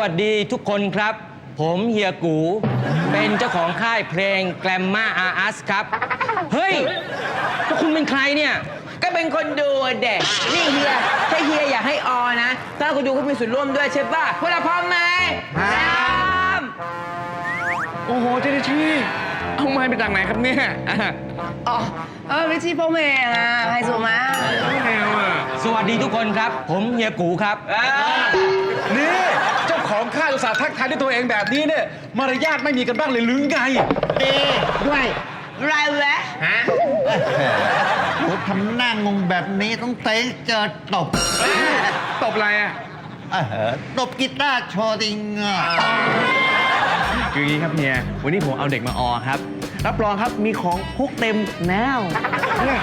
วัสดีทุกคนครับ ผมเฮียกู เป็นเจ้าของค่ายเพลงแกลมมาอาร์สครับ เฮ้ยพวกคุณเป็นใครเนี่ย ก็เป็นคนดูเด็กนี่เฮียถ้าเฮียอยากให้ออนะถ้าคนดูก็มีส่วนร่วมด้วยใช่ป่ะพวกเราพร้อมไหมพร้อมโอ้โหเจเนชี่เอาไม้ไปจากไหนครับเนี่ยอะอ๋อเออไม่ใช่พ่อแม่อะไฮโซมาไม่แนวอะสวัสดีทุกคนครับ ผมเฮียกูครับ นี่เจ้า ของค่ายอุตสาห์ทักทายด้วยตัวเองแบบนี้เนี่ยมารยาทไม่มีกันบ้างเลยหรือไงด้วยไรแวะฮะโอ้ทำหน้างงแบบนี้ต้องเตะเจอตบตบอะไรอะเออตบกีตาร์โชว์ดิงอะคืออย่างนี้ครับเฮียวันนี้ผมเอาเด็กมาออครับ รับรองครับมีของพกเต็มแนวเนี่ย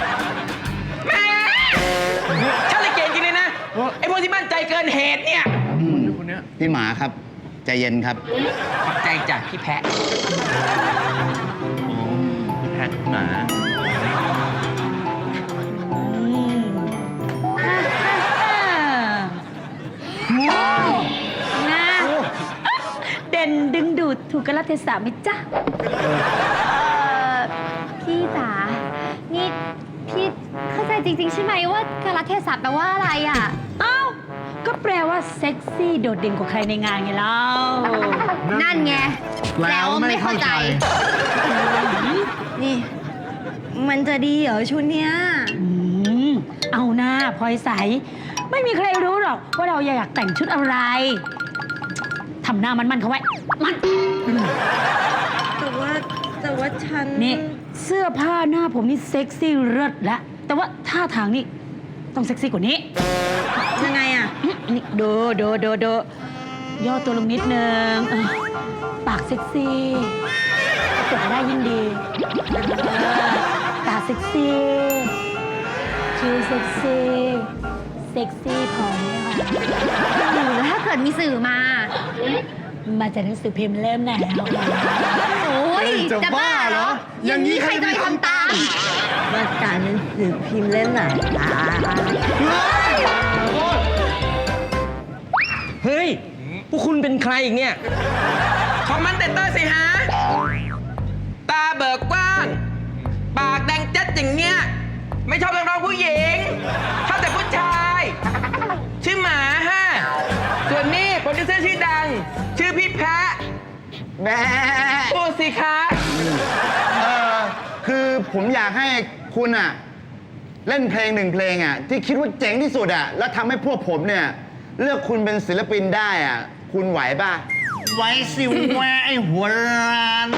ฉันเลยเก่งจริงเลยนะไอ้พวกที่มั่นใจเกินเหตุเนี่ยคนเนี้ย พี่หมาครับ ใจเย็นครับ ขอบใจจากพี่แพะ แพทหมานะเด่นดึงดูดถูกกระเทศะไหมจ๊ะเอ่อพี่จ๋านี่พี่เข้าใจจริง ๆ ใช่ไหมว่ากระเทศะแปลว่าอะไรอะเอ้า ก็แปลว่าเซ็กซี่โดดเด่นกว่าใครในงานไงเล่านั่นไงแล้วไม่เข้าใจ นี่ มันจะดีเหรอชุดเนี้ยอืมเอาหน้าพลอยใส ไม่มีใครรู้หรอกว่าเราอยากแต่งชุดอะไรทำหน้ามันๆเขาไว้ มันแต่ว่าแต่ว่าฉัน นี่ เสื้อผ้าหน้าผมนี่เซ็กซี่เลิศแล้วแต่ว่าท่าทางนี่ต้องเซ็กซี่กว่านี้ยังไงอะอืม นี่ดูดูดูดูย่อตัวลงนิดนึงเออปากเซ็กซี่เกิดได้ยิ่งดีเออตาเซ็กซี่คิ้วเซ็กซี่เซ็กซี่พอไหมคะหรือถ้าเกิดมีสื่อมา มาจากหนังสือพิมพ์เล่มไหนแล้วโอ้ยจะบ้าเหรอ อย่างนี้ใครจะไปทำตาม มาจากหนังสือพิมพ์เล่มไหนเฮ้ย พวกคุณเป็นใครอีกเนี่ย คอมเมนเตเตอร์สิฮะ ตาเบิกกว้าง ปากแดงเจ็ดอย่างเงี้ย ไม่ชอบนักร้องผู้หญิง ชอบแต่ผู้ชาย ชื่อหมาฮะ ส่วนนี้โปรดิวเซอร์ชื่อดัง ชื่อพี่แพะแม่พูดสิคะ เออคือผมอยากให้คุณอะ เล่นเพลงหนึ่งเพลงอะ ที่คิดว่าเจ๋งที่สุดอะ แล้วทำให้พวกผมเนี่ย เลือกคุณเป็นศิลปินได้อะ คุณไหวป่ะไหวสิแวไอหัวร้าน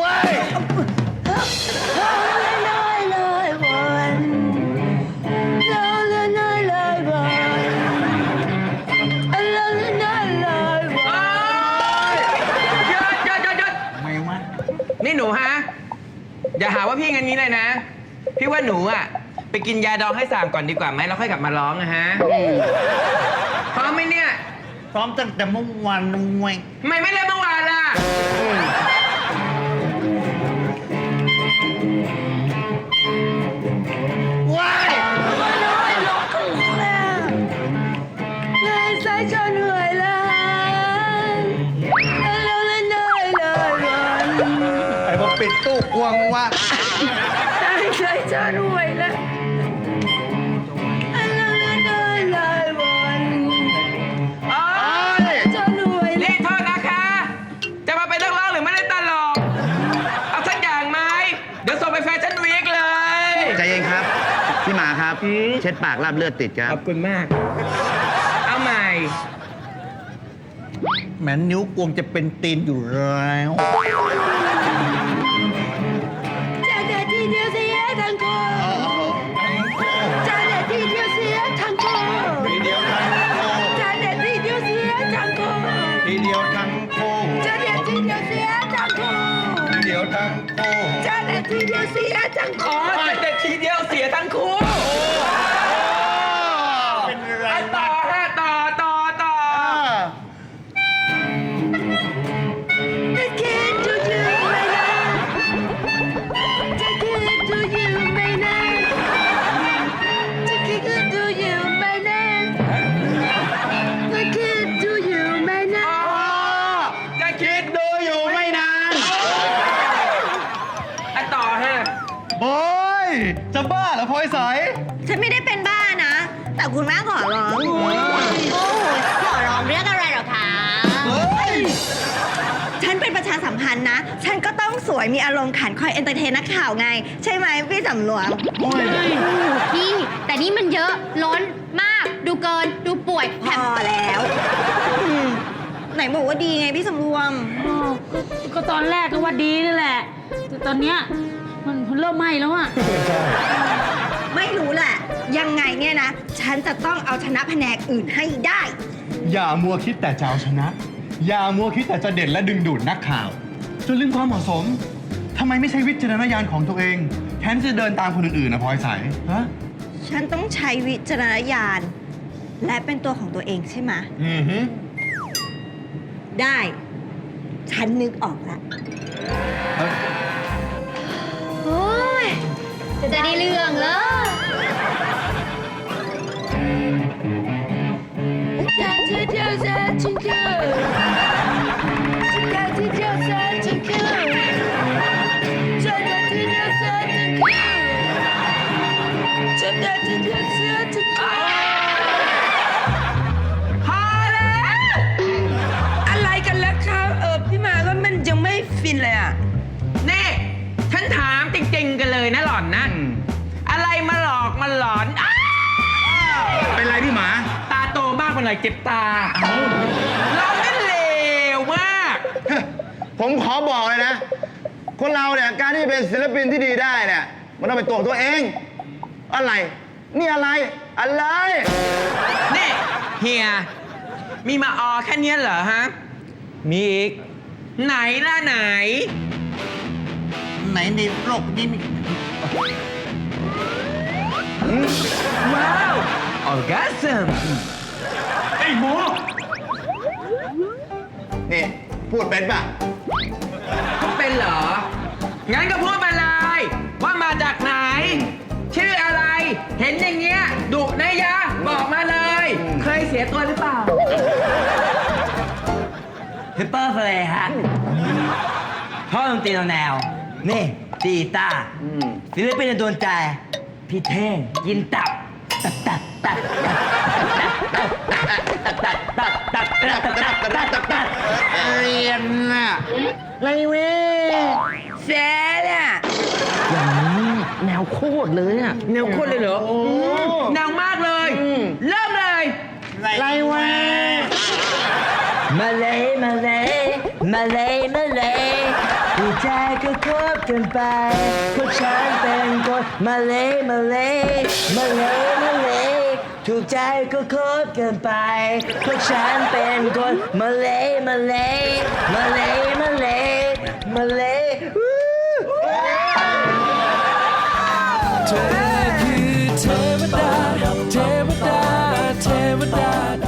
ว้ายหยุดหยุดหยุดหยุดไม่วะนี่หนูฮะ อย่าหาว่าพี่งันนี้เลยนะ พี่ว่าหนูอะ ไปกินยาดองให้สั่งก่อนดีกว่าไหมแล้วค่อยกลับมาร้องนะฮะพร้อมไหมเนี่ย พร้อมตั้งแต่เมื่อวานนะเว้ยทำไมไม่เล่นเมื่อวานล่ะ ไอ้พวกปิดตู้กวงว่าอ๋อนี่โทษนะคะ จะมาเป็นนักร้องหรือไม่ได้ตลกเอาสักอย่างไหมเดี๋ยวส่งไปแฟชั่นวีคเลย ใจเย็นครับ พี่หมาครับเช็ดปากราบเลือดติดครัขบอบคุณมาก เอาใหม่แม้นิ้วกวงจะเป็นตีนอยู่แล้ว อพลอยใส ฉันไม่ได้เป็นบ้านะ แต่คุณแม่ขอร้องโอ้โหขอร้องเรื่องอะไรเหรอคะฉันเป็นประชาสัมพันธ์นะ ฉันก็ต้องสวยมีอารมณ์ขันคอยเอนเตอร์เทนนักข่าวไง ใช่ไหมพี่สำรวมพี่แต่นี่มันเยอะล้นมาก ดูเกินดูป่วยพแถมอแล้วอืมไหนบอกว่าดีไงพี่สำรวม อ๋อก็ก็ตอนแรกก็ว่าดีนี่แหละ แต่ตอนเนี้ยมันมันเริ่มไหม้แล้วอะ ไม่รู้แหละ ยังไงเนี่ยนะ ฉันจะต้องเอาชนะแผนกอื่นให้ได้ อย่ามัวคิดแต่จะเอาชนะ อย่ามัวคิดแต่จะเด่นและดึงดูดนักข่าว จนลืมความเหมาะสมทำไมไม่ใช้วิจารณญาณของตัวเองแทนที่จะเดินตามคนอื่นๆนะพลอยใสฮะฉันต้องใช้วิจารณญาณ และเป็นตัวของตัวเองใช่ไหมอือฮึได้ ฉันนึกออกแล้วโอ้ย จะได้เรื่องเลย นี่ฉันถามจริงๆกันเลยนะหล่อนนะ อะไรมาหลอกมาหลอนอ้าวเป็นไรพี่หมา ตาโตมากไปหน่อยเจ็บตาเราไม่เลวมาก ผมขอบอกเลยนะ คนเราเนี่ยการที่จะเป็นศิลปินที่ดีได้เนี่ยมันต้องเป็นตัวของตัวเอง อะไร นี่อะไร อะไรนี่เฮีย มีมาออแค่เนี้ยเหรอฮะ มีอีก ไหนล่ะไหน ไหนในโลกนี้มีว้าวออร์กัสมไอ้หมูนี่ พูดเป็นป่ะเป็นเหรอ งั้นก็พูดมาเลยว่ามาจากไหน ชื่ออะไร เห็นอย่างเงี้ยดุนะยะ บอกมาเลย เคยเสียตัวหรือเปล่าฮิปเปอร์เลยฮะพ่อดนตรีแนว นี่ตีตาร์ศิลปินในดวงใจ พี่เท่งยินตับตับ ตับตับตับตับตับตับตับตับตับตับตับตับตับเรียนน่ะไรเว้ยแซ่เนี่ยแนวโคตรเลยอะแนวคนเลยเหรอแนวมากเลย เริ่มเลยไรเว้ยมาเลยมาเลยมาเลยมาเลยผู้ใจก็ กินไปเพราะฉันเป็นคนมาเลมาเลมาเลมาเลถูกใจก็โคตรเกินไปเพราะฉันเป็นคนมาเลมาเลมาเลมาเลมาเล